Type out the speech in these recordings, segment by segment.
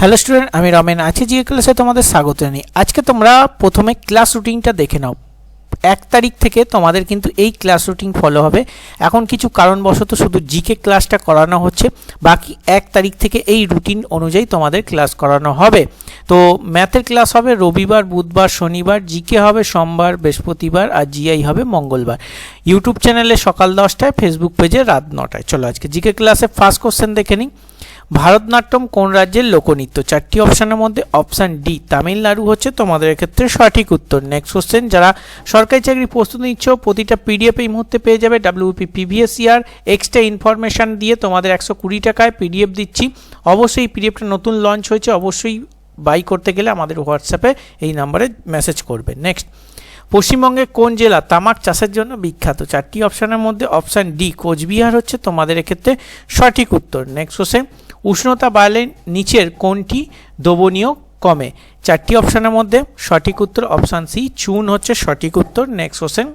Hello student আমি রমেন আছি GK ক্লাসে তোমাদের স্বাগত জানাই আজকে তোমরা প্রথমে ক্লাস রুটিনটা দেখে নাও। এক তারিখ থেকে তোমাদের কিন্তু এই ক্লাস রুটিন ফলো হবে। এখন কিছু কারণবশত শুধু জিকে ক্লাসটা করানো হচ্ছে। বাকি এক তারিখ থেকে এই রুটিন অনুযায়ী তোমাদের ক্লাস করানো হবে। তো ম্যাথের ক্লাস হবে রবিবার, বুধবার, শনিবার জিকে হবে সোমবার, বৃহস্পতিবার আর জিআই হবে মঙ্গলবার। ইউটিউব চ্যানেলে সকাল দশটায় ফেসবুক পেজে রাত নটায়। চলো আজকে জিকে ক্লাসে ফার্স্ট কোশ্চেন দেখে নিই। ভারতনাট্যম কোন রাজ্যের লোকনৃত্য? চারটি অপশানের মধ্যে অপশান ডি তামিলনাড়ু হচ্ছে তোমাদের ক্ষেত্রে সঠিক উত্তর। নেক্সট কোশ্চেন যারা সরকারি চাকরি প্রস্তুতি নিচ্ছ, প্রতিটা পিডিএফ এই মুহূর্তে পেয়ে যাবে W P P V S year extra information দিয়ে তোমাদের একশো কুড়ি টাকায় পিডিএফ দিচ্ছি। অবশ্যই পিডিএফটা নতুন লঞ্চ হয়েছে, অবশ্যই বাই করতে গেলে আমাদের হোয়াটসঅ্যাপে এই নাম্বারে মেসেজ করবে। নেক্সট পশ্চিমবঙ্গের কোন জেলা তামাক চাষের জন্য বিখ্যাত? চারটি অপশানের মধ্যে অপশান ডি কোচবিহার হচ্ছে তোমাদের এক্ষেত্রে সঠিক উত্তর। নেক্সট কোশ্চেন উষ্ণতা বাড়লে নিচের কোনটি দ্রবণীয় কমে। চারটি অপশানের মধ্যে সঠিক উত্তর অপশান সি। চুন হচ্ছে সঠিক উত্তর। Next question.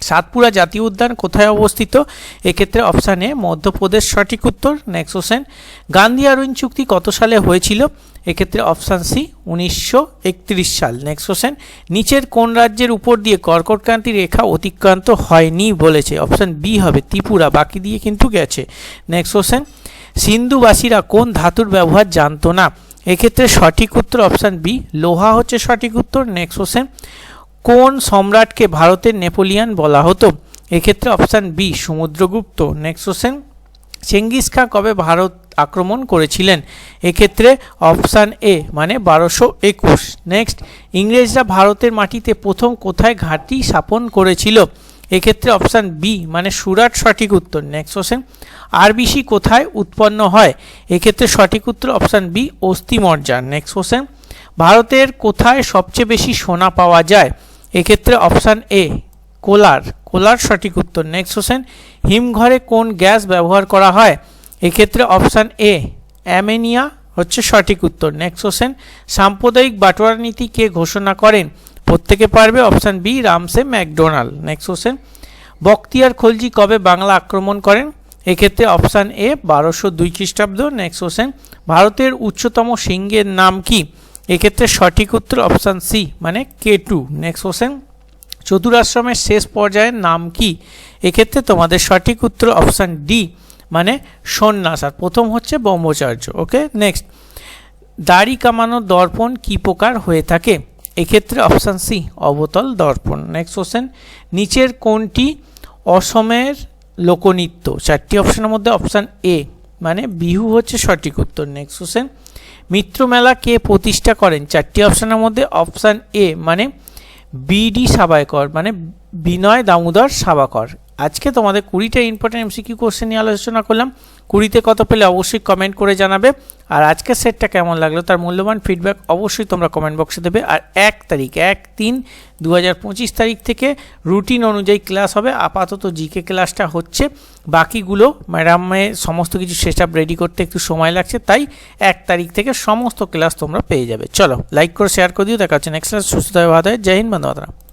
সাতপুরা জাতীয় উদ্যান কোথায় অবস্থিত? এক্ষেত্রে অপশান এ মধ্যপ্রদেশ সঠিক উত্তর। Next question. গান্ধী আরুইন চুক্তি কত সালে হয়েছিল? এক্ষেত্রে অপশান সি, উনিশশো একত্রিশ সাল। Next question. নিচের কোন রাজ্যের উপর দিয়ে কর্কটক্রান্তি রেখা অতিক্রান্ত হয়নি বলেছে? অপশান বি হবে ত্রিপুরা। বাকি দিয়ে কিন্তু গেছে। Next question. সিন্ধুবাসীরা কোন ধাতুর ব্যবহার জানতো না? এক্ষেত্রে সঠিক উত্তর অপশান বি, লোহা হচ্ছে সঠিক উত্তর, নেক্সট কোশ্চেন। কোন সম্রাটকে ভারতের নেপোলিয়ান বলা হতো? এক্ষেত্রে option B, Samudragupta, next question. Genghis Khan কবে ভারত আক্রমণ করেছিলেন? এক্ষেত্রে অপশান এ মানে বারোশো একুশ। নেক্সট, ইংরেজরা ভারতের মাটিতে প্রথম কোথায় ঘাঁটি স্থাপন করেছিল? এক্ষেত্রে অপশান বি মানে সুরাট সঠিক উত্তর। নেক্সট কোশ্চেন আরবিসি কোথায় উৎপন্ন হয়? এক্ষেত্রে সঠিক উত্তর অপশান বি অস্থিমজ্জা নেক্সট কোশ্চেন ভারতের কোথায় সবচেয়ে বেশি সোনা পাওয়া যায়? এক্ষেত্রে অপশান এ কোলার। কোলার সঠিক উত্তর। নেক্সট কোশ্চেন হিমঘরে কোন গ্যাস ব্যবহার করা হয়? এক্ষেত্রে অপশান এ অ্যামেনিয়া হচ্ছে সঠিক উত্তর। নেক্সট কোশ্চেন সাম্প্রদায়িক বাটোয়ারা নীতি কে ঘোষণা করেন? প্রত্যেকে পারবে option B, Ramsay MacDonald. Next question Bakhtiyar Khilji কবে বাংলা আক্রমণ করেন? এক্ষেত্রে অপশান এ, বারোশো দুই খ্রিস্টাব্দ। নেক্সট কোশ্চেন ভারতের উচ্চতম সিংহের নাম কি? এক্ষেত্রে সঠিক উত্তর অপশান সি মানে কে টু। নেক্সট কোশ্চেন চতুরাশ্রমের শেষ পর্যায়ের নাম কি? এক্ষেত্রে তোমাদের সঠিক উত্তর অপশান ডি মানে সন্ন্যাস। আর প্রথম হচ্ছে ব্রহ্মচার্য। ওকে নেক্সট দাড়ি কামানো দর্পণ কি প্রকার হয়ে থাকে? এক্ষেত্রে অপশান সি অবতল দর্পণ। নেক্সট কোশ্চেন নিচের কোনটি অসমের লোকনৃত্য। চারটি অপশানের মধ্যে অপশান এ মানে বিহু হচ্ছে সঠিক উত্তর। নেক্সট কোশ্চেন মিত্র মেলা কে প্রতিষ্ঠা করেন? চারটি অপশানের মধ্যে অপশান এ মানে বিডি সাবায়কর মানে বিনয় দামোদর সাবাকর। আজকে তোমাদের কুড়িটা ইম্পর্টেন্ট এমসিকিউ কোশ্চেন নিয়ে আলোচনা করলাম। কুড়িতে কত পেলে অবশ্যই কমেন্ট করে জানাবে। আর আজকের সেটটা কেমন লাগল তার মূল্যবান ফিডব্যাক অবশ্যই তোমরা কমেন্ট বক্সে দেবে। আর এক তারিখ, এক তিন দু তারিখ থেকে রুটিন অনুযায়ী ক্লাস হবে। আপাতত জিকে ক্লাসটা হচ্ছে। বাকিগুলো ম্যাডামে সমস্ত কিছু সেট আপ রেডি করতে একটু সময় লাগছে। তাই এক তারিখ থেকে সমস্ত ক্লাস তোমরা পেয়ে যাবে। চলো লাইক করে শেয়ার করে দিও। দেখা হচ্ছে নেক্সট ক্লাস সুস্থ ভালো জয় হিন্দ বন্ধু